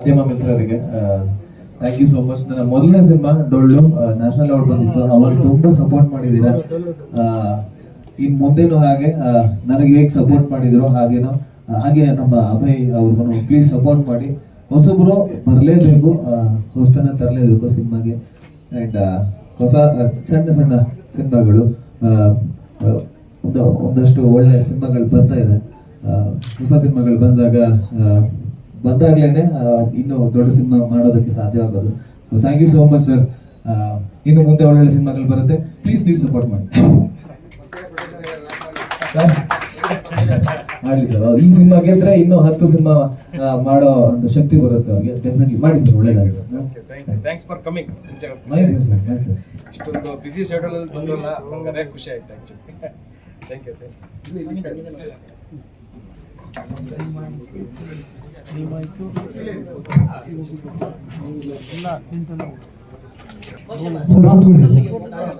ಮಾಧ್ಯಮ ಮಿತ್ರರಿಗೆ thank you so much ನನ್ನ ಮೊದಲನೇ ಸಿನಿಮಾ, ಡೊಳ್ಳು ನ್ಯಾಷನಲ್ ಅವಾರ್ಡ್ ಬಂದಿತ್ತು. ಅವಾಗ ತುಂಬಾ ಸಪೋರ್ಟ್ ಮಾಡಿದ್ದೀರಾ ಇನ್ ಮುಂದೇನು ಹಾಗೆ ನನಗೆ ಹೇಗೆ ಸಪೋರ್ಟ್ ಮಾಡಿದ್ರು, ಹಾಗೇನೋ ಹಾಗೆ ನಮ್ಮ ಅಭಯ್ ಅವ್ರಿಗೂ ಪ್ಲೀಸ್ ಸಪೋರ್ಟ್ ಮಾಡಿ. ಹೊಸಬ್ರು ಬರಲೇಬೇಕು ಹೊಸತನ ತರಲೇಬೇಕು ಸಿನಿಮಾಗೆ. ಅಂಡ್ ಹೊಸ ಸಣ್ಣ ಸಣ್ಣ ಸಿನಿಮಾಗಳು ಒಂದು, ಒಂದಷ್ಟು ಒಳ್ಳೆ ಸಿನಿಮಾಗಳು ಬರ್ತಾ ಇದೆ. ಹೊಸ ಸಿನಿಮಾಗಳು ಬಂದಾಗ ಬಂದಾಗ್ಲೇನೆ ಇನ್ನು ದೊಡ್ಡ ಸಿನಿಮಾ ಮಾಡೋದಕ್ಕೆ ಸಾಧ್ಯವಾಗೋದು. So thank you so much sir ಇನ್ನು ಮುಂದೆ ಒಳ್ಳೊಳ್ಳೆ ಸಿನಿಮಾಗಳು ಬರುತ್ತೆ. ಪ್ಲೀಸ್ ಪ್ಲೀಸ್ ಸಪೋರ್ಟ್ ಮಾಡಿ. ಮಾಡಲಿ ಸರ್ ಈ ಸಿನಿಮಾ ಗೆದ್ರೆ ಇನ್ನೂ ಹತ್ತು ಸಿನಿಮಾ ಮಾಡೋ ಒಂದು ಶಕ್ತಿ ಬರುತ್ತೆ ಅವ್ರಿಗೆ. ಡೆಫಿನೆಟ್ಲಿ ಮಾಡಿ sir ಒಳ್ಳೇದಾಗಿ sir thanks for coming my sir thank you sir ಇಷ್ಟೊಂದು ಬಿಸಿ ಶೆಡ್ಯೂಲ್ ಅಲ್ಲಿ ಬಂದ್ರಲ್ಲ ನಂಗೆ ಅದೇ ಖುಷಿ ಆಯ್ತು ಆಕ್ಚುಲಿ ಥ್ಯಾಂಕ್ ಯು ಸರ್ ಎಲ್ಲ ಕೊಡಿ